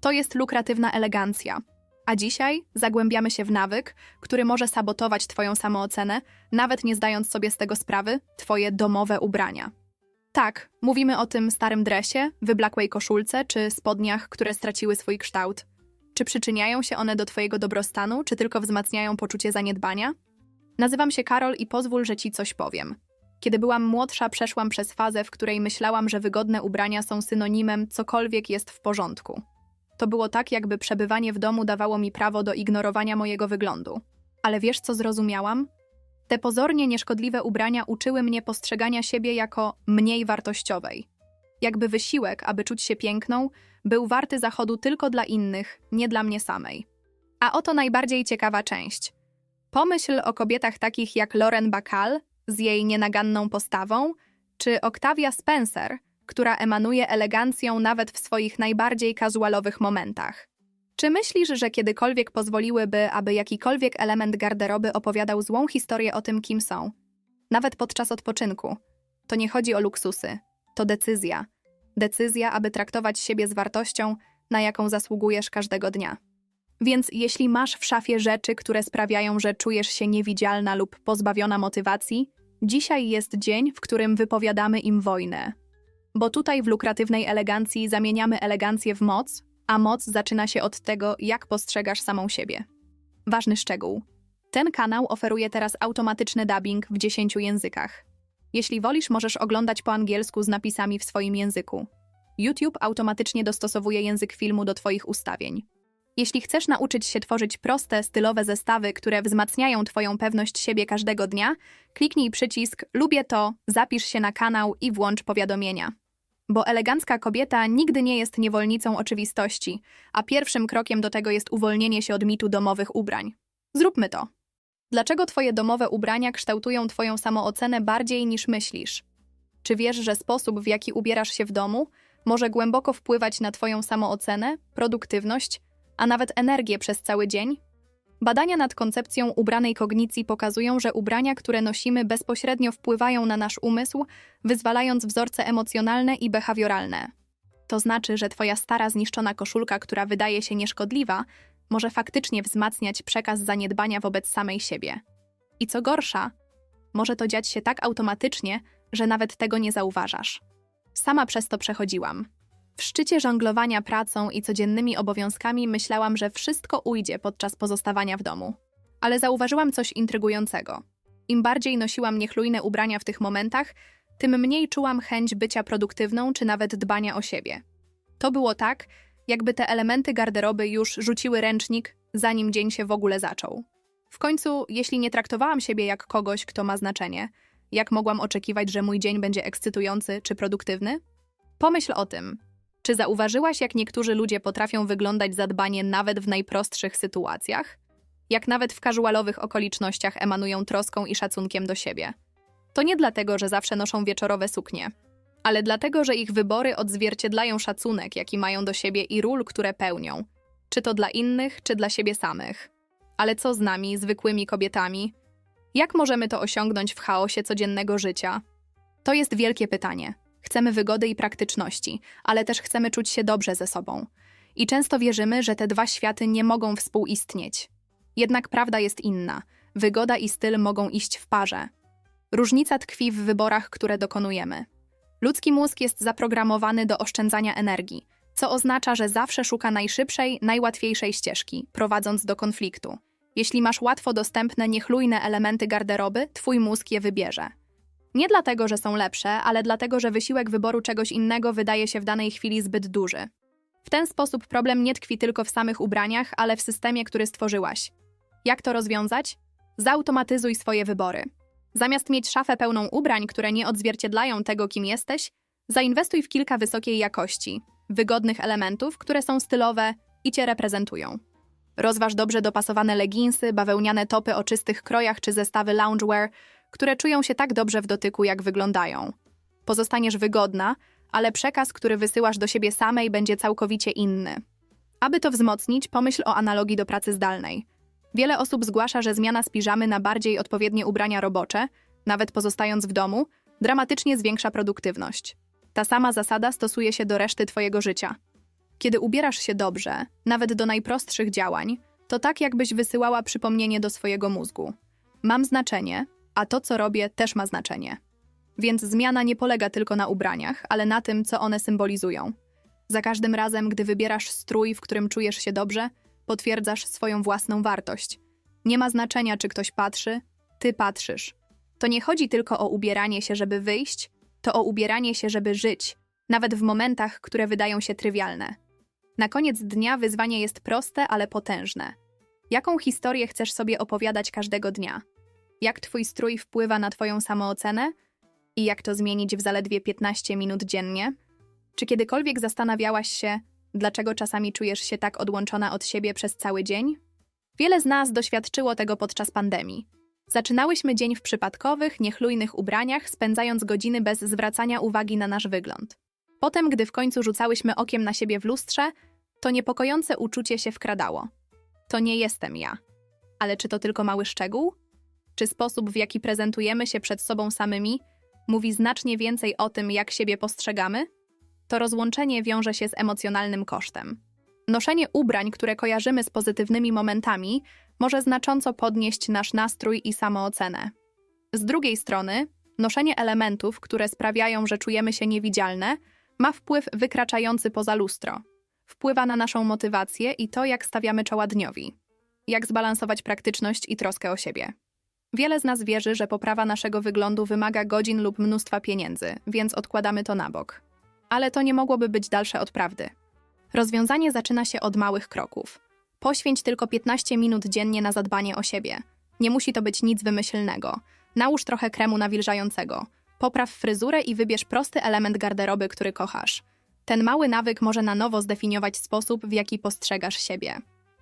To jest lukratywna elegancja. A dzisiaj zagłębiamy się w nawyk, który może sabotować Twoją samoocenę, nawet nie zdając sobie z tego sprawy, Twoje domowe ubrania. Tak, mówimy o tym starym dresie, wyblakłej koszulce czy spodniach, które straciły swój kształt. Czy przyczyniają się one do Twojego dobrostanu, czy tylko wzmacniają poczucie zaniedbania? Nazywam się Karol i pozwól, że Ci coś powiem. Kiedy byłam młodsza, przeszłam przez fazę, w której myślałam, że wygodne ubrania są synonimem cokolwiek jest w porządku. To było tak, jakby przebywanie w domu dawało mi prawo do ignorowania mojego wyglądu. Ale wiesz, co zrozumiałam? Te pozornie nieszkodliwe ubrania uczyły mnie postrzegania siebie jako mniej wartościowej. Jakby wysiłek, aby czuć się piękną, był warty zachodu tylko dla innych, nie dla mnie samej. A oto najbardziej ciekawa część. Pomyśl o kobietach takich jak Lauren Bacall z jej nienaganną postawą, czy Octavia Spencer, która emanuje elegancją nawet w swoich najbardziej casualowych momentach. Czy myślisz, że kiedykolwiek pozwoliłyby, aby jakikolwiek element garderoby opowiadał złą historię o tym, kim są? Nawet podczas odpoczynku. To nie chodzi o luksusy, to decyzja. Decyzja, aby traktować siebie z wartością, na jaką zasługujesz każdego dnia. Więc jeśli masz w szafie rzeczy, które sprawiają, że czujesz się niewidzialna lub pozbawiona motywacji, dzisiaj jest dzień, w którym wypowiadamy im wojnę. Bo tutaj w lukratywnej elegancji zamieniamy elegancję w moc, a moc zaczyna się od tego, jak postrzegasz samą siebie. Ważny szczegół. Ten kanał oferuje teraz automatyczny dubbing w 10 językach. Jeśli wolisz, możesz oglądać po angielsku z napisami w swoim języku. YouTube automatycznie dostosowuje język filmu do Twoich ustawień. Jeśli chcesz nauczyć się tworzyć proste, stylowe zestawy, które wzmacniają Twoją pewność siebie każdego dnia, kliknij przycisk Lubię to, zapisz się na kanał i włącz powiadomienia. Bo elegancka kobieta nigdy nie jest niewolnicą oczywistości, a pierwszym krokiem do tego jest uwolnienie się od mitu domowych ubrań. Zróbmy to. Dlaczego Twoje domowe ubrania kształtują Twoją samoocenę bardziej niż myślisz? Czy wiesz, że sposób, w jaki ubierasz się w domu, może głęboko wpływać na Twoją samoocenę, produktywność, a nawet energię przez cały dzień? Badania nad koncepcją ubranej kognicji pokazują, że ubrania, które nosimy, bezpośrednio wpływają na nasz umysł, wyzwalając wzorce emocjonalne i behawioralne. To znaczy, że Twoja stara, zniszczona koszulka, która wydaje się nieszkodliwa, może faktycznie wzmacniać przekaz zaniedbania wobec samej siebie. I co gorsza, może to dziać się tak automatycznie, że nawet tego nie zauważasz. Sama przez to przechodziłam. W szczycie żonglowania pracą i codziennymi obowiązkami myślałam, że wszystko ujdzie podczas pozostawania w domu. Ale zauważyłam coś intrygującego. Im bardziej nosiłam niechlujne ubrania w tych momentach, tym mniej czułam chęć bycia produktywną czy nawet dbania o siebie. To było tak, jakby te elementy garderoby już rzuciły ręcznik, zanim dzień się w ogóle zaczął. W końcu, jeśli nie traktowałam siebie jak kogoś, kto ma znaczenie, jak mogłam oczekiwać, że mój dzień będzie ekscytujący czy produktywny? Pomyśl o tym. Czy zauważyłaś, jak niektórzy ludzie potrafią wyglądać zadbanie nawet w najprostszych sytuacjach? Jak nawet w casualowych okolicznościach emanują troską i szacunkiem do siebie? To nie dlatego, że zawsze noszą wieczorowe suknie, ale dlatego, że ich wybory odzwierciedlają szacunek, jaki mają do siebie i ról, które pełnią, czy to dla innych, czy dla siebie samych. Ale co z nami, zwykłymi kobietami? Jak możemy to osiągnąć w chaosie codziennego życia? To jest wielkie pytanie. Chcemy wygody i praktyczności, ale też chcemy czuć się dobrze ze sobą. I często wierzymy, że te dwa światy nie mogą współistnieć. Jednak prawda jest inna. Wygoda i styl mogą iść w parze. Różnica tkwi w wyborach, które dokonujemy. Ludzki mózg jest zaprogramowany do oszczędzania energii, co oznacza, że zawsze szuka najszybszej, najłatwiejszej ścieżki, prowadząc do konfliktu. Jeśli masz łatwo dostępne, niechlujne elementy garderoby, twój mózg je wybierze. Nie dlatego, że są lepsze, ale dlatego, że wysiłek wyboru czegoś innego wydaje się w danej chwili zbyt duży. W ten sposób problem nie tkwi tylko w samych ubraniach, ale w systemie, który stworzyłaś. Jak to rozwiązać? Zautomatyzuj swoje wybory. Zamiast mieć szafę pełną ubrań, które nie odzwierciedlają tego, kim jesteś, zainwestuj w kilka wysokiej jakości, wygodnych elementów, które są stylowe i cię reprezentują. Rozważ dobrze dopasowane leginsy, bawełniane topy o czystych krojach czy zestawy loungewear, które czują się tak dobrze w dotyku, jak wyglądają. Pozostaniesz wygodna, ale przekaz, który wysyłasz do siebie samej, będzie całkowicie inny. Aby to wzmocnić, pomyśl o analogii do pracy zdalnej. Wiele osób zgłasza, że zmiana z piżamy na bardziej odpowiednie ubrania robocze, nawet pozostając w domu, dramatycznie zwiększa produktywność. Ta sama zasada stosuje się do reszty Twojego życia. Kiedy ubierasz się dobrze, nawet do najprostszych działań, to tak jakbyś wysyłała przypomnienie do swojego mózgu. Mam znaczenie, a to, co robię, też ma znaczenie. Więc zmiana nie polega tylko na ubraniach, ale na tym, co one symbolizują. Za każdym razem, gdy wybierasz strój, w którym czujesz się dobrze, potwierdzasz swoją własną wartość. Nie ma znaczenia, czy ktoś patrzy, ty patrzysz. To nie chodzi tylko o ubieranie się, żeby wyjść, to o ubieranie się, żeby żyć, nawet w momentach, które wydają się trywialne. Na koniec dnia wyzwanie jest proste, ale potężne. Jaką historię chcesz sobie opowiadać każdego dnia? Jak twój strój wpływa na twoją samoocenę? I jak to zmienić w zaledwie 15 minut dziennie? Czy kiedykolwiek zastanawiałaś się, dlaczego czasami czujesz się tak odłączona od siebie przez cały dzień? Wiele z nas doświadczyło tego podczas pandemii. Zaczynałyśmy dzień w przypadkowych, niechlujnych ubraniach, spędzając godziny bez zwracania uwagi na nasz wygląd. Potem, gdy w końcu rzucałyśmy okiem na siebie w lustrze, to niepokojące uczucie się wkradało. To nie jestem ja. Ale czy to tylko mały szczegół? Czy sposób, w jaki prezentujemy się przed sobą samymi, mówi znacznie więcej o tym, jak siebie postrzegamy? To rozłączenie wiąże się z emocjonalnym kosztem. Noszenie ubrań, które kojarzymy z pozytywnymi momentami, może znacząco podnieść nasz nastrój i samoocenę. Z drugiej strony, noszenie elementów, które sprawiają, że czujemy się niewidzialne, ma wpływ wykraczający poza lustro. Wpływa na naszą motywację i to, jak stawiamy czoła dniowi. Jak zbalansować praktyczność i troskę o siebie. Wiele z nas wierzy, że poprawa naszego wyglądu wymaga godzin lub mnóstwa pieniędzy, więc odkładamy to na bok. Ale to nie mogłoby być dalsze od prawdy. Rozwiązanie zaczyna się od małych kroków. Poświęć tylko 15 minut dziennie na zadbanie o siebie. Nie musi to być nic wymyślnego. Nałóż trochę kremu nawilżającego. Popraw fryzurę i wybierz prosty element garderoby, który kochasz. Ten mały nawyk może na nowo zdefiniować sposób, w jaki postrzegasz siebie.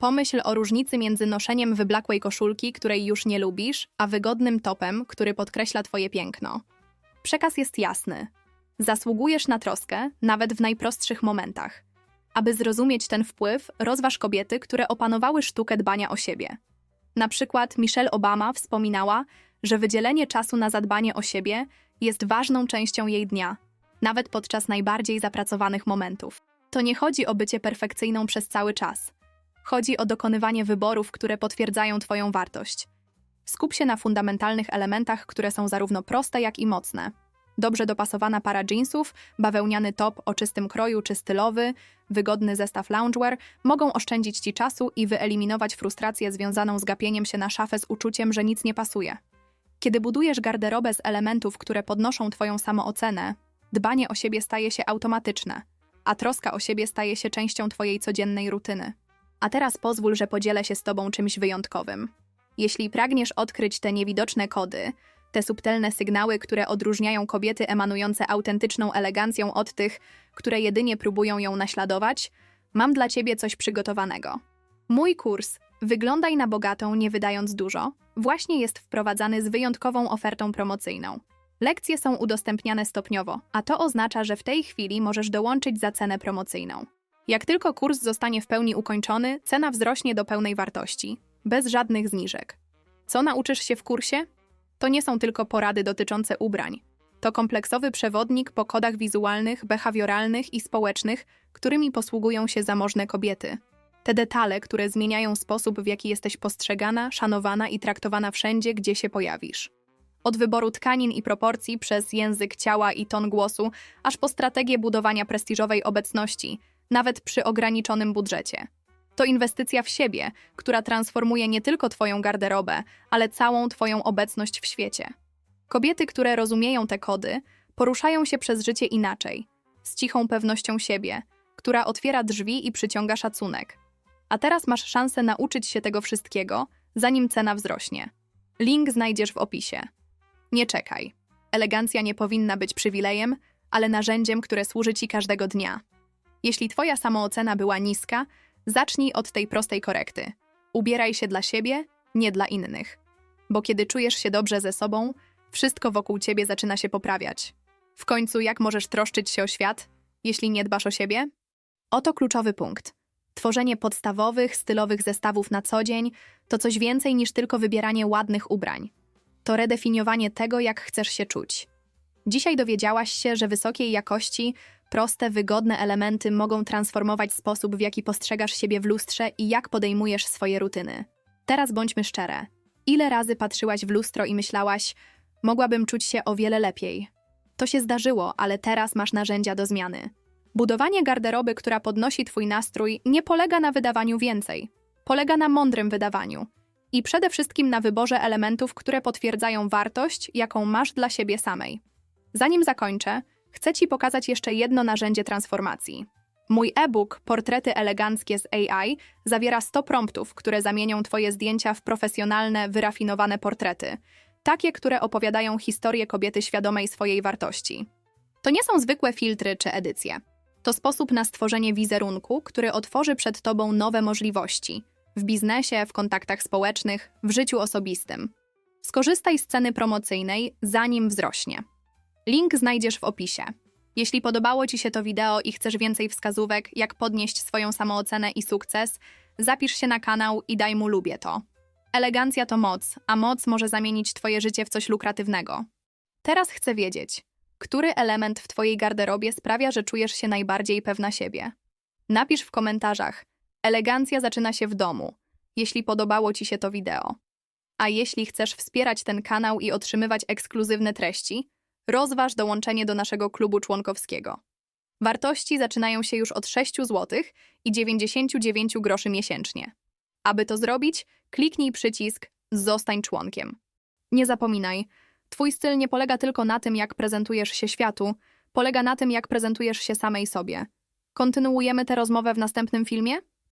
Pomyśl o różnicy między noszeniem wyblakłej koszulki, której już nie lubisz, a wygodnym topem, który podkreśla twoje piękno. Przekaz jest jasny. Zasługujesz na troskę, nawet w najprostszych momentach. Aby zrozumieć ten wpływ, rozważ kobiety, które opanowały sztukę dbania o siebie. Na przykład Michelle Obama wspominała, że wydzielenie czasu na zadbanie o siebie jest ważną częścią jej dnia, nawet podczas najbardziej zapracowanych momentów. To nie chodzi o bycie perfekcyjną przez cały czas. Chodzi o dokonywanie wyborów, które potwierdzają Twoją wartość. Skup się na fundamentalnych elementach, które są zarówno proste, jak i mocne. Dobrze dopasowana para jeansów, bawełniany top o czystym kroju czy stylowy, wygodny zestaw loungewear mogą oszczędzić Ci czasu i wyeliminować frustrację związaną z gapieniem się na szafę z uczuciem, że nic nie pasuje. Kiedy budujesz garderobę z elementów, które podnoszą Twoją samoocenę, dbanie o siebie staje się automatyczne, a troska o siebie staje się częścią Twojej codziennej rutyny. A teraz pozwól, że podzielę się z Tobą czymś wyjątkowym. Jeśli pragniesz odkryć te niewidoczne kody, te subtelne sygnały, które odróżniają kobiety emanujące autentyczną elegancją od tych, które jedynie próbują ją naśladować, mam dla Ciebie coś przygotowanego. Mój kurs Wyglądaj na bogatą, nie wydając dużo, właśnie jest wprowadzany z wyjątkową ofertą promocyjną. Lekcje są udostępniane stopniowo, a to oznacza, że w tej chwili możesz dołączyć za cenę promocyjną. Jak tylko kurs zostanie w pełni ukończony, cena wzrośnie do pełnej wartości, bez żadnych zniżek. Co nauczysz się w kursie? To nie są tylko porady dotyczące ubrań. To kompleksowy przewodnik po kodach wizualnych, behawioralnych i społecznych, którymi posługują się zamożne kobiety. Te detale, które zmieniają sposób, w jaki jesteś postrzegana, szanowana i traktowana wszędzie, gdzie się pojawisz. Od wyboru tkanin i proporcji przez język ciała i ton głosu, aż po strategię budowania prestiżowej obecności, nawet przy ograniczonym budżecie. To inwestycja w siebie, która transformuje nie tylko Twoją garderobę, ale całą Twoją obecność w świecie. Kobiety, które rozumieją te kody, poruszają się przez życie inaczej, z cichą pewnością siebie, która otwiera drzwi i przyciąga szacunek. A teraz masz szansę nauczyć się tego wszystkiego, zanim cena wzrośnie. Link znajdziesz w opisie. Nie czekaj. Elegancja nie powinna być przywilejem, ale narzędziem, które służy ci każdego dnia. Jeśli twoja samoocena była niska, zacznij od tej prostej korekty. Ubieraj się dla siebie, nie dla innych. Bo kiedy czujesz się dobrze ze sobą, wszystko wokół ciebie zaczyna się poprawiać. W końcu, jak możesz troszczyć się o świat, jeśli nie dbasz o siebie? Oto kluczowy punkt. Tworzenie podstawowych, stylowych zestawów na co dzień to coś więcej niż tylko wybieranie ładnych ubrań. To redefiniowanie tego, jak chcesz się czuć. Dzisiaj dowiedziałaś się, że wysokiej jakości, Proste, wygodne elementy mogą transformować sposób, w jaki postrzegasz siebie w lustrze i jak podejmujesz swoje rutyny. Teraz bądźmy szczere. Ile razy patrzyłaś w lustro i myślałaś, mogłabym czuć się o wiele lepiej? To się zdarzyło, ale teraz masz narzędzia do zmiany. Budowanie garderoby, która podnosi Twój nastrój, nie polega na wydawaniu więcej. Polega na mądrym wydawaniu. I przede wszystkim na wyborze elementów, które potwierdzają wartość, jaką masz dla siebie samej. Zanim zakończę, chcę Ci pokazać jeszcze jedno narzędzie transformacji. Mój e-book Portrety eleganckie z AI zawiera 100 promptów, które zamienią Twoje zdjęcia w profesjonalne, wyrafinowane portrety. Takie, które opowiadają historię kobiety świadomej swojej wartości. To nie są zwykłe filtry czy edycje. To sposób na stworzenie wizerunku, który otworzy przed Tobą nowe możliwości w biznesie, w kontaktach społecznych, w życiu osobistym. Skorzystaj z ceny promocyjnej, zanim wzrośnie. Link znajdziesz w opisie. Jeśli podobało Ci się to wideo i chcesz więcej wskazówek, jak podnieść swoją samoocenę i sukces, zapisz się na kanał i daj mu lubię to. Elegancja to moc, a moc może zamienić Twoje życie w coś lukratywnego. Teraz chcę wiedzieć, który element w Twojej garderobie sprawia, że czujesz się najbardziej pewna siebie? Napisz w komentarzach. Elegancja zaczyna się w domu, jeśli podobało Ci się to wideo. A jeśli chcesz wspierać ten kanał i otrzymywać ekskluzywne treści, rozważ dołączenie do naszego klubu członkowskiego. Wartości zaczynają się już od 6 zł i 99 groszy miesięcznie. Aby to zrobić, kliknij przycisk Zostań członkiem. Nie zapominaj, Twój styl nie polega tylko na tym, jak prezentujesz się światu, polega na tym, jak prezentujesz się samej sobie. Kontynuujemy tę rozmowę w następnym filmie?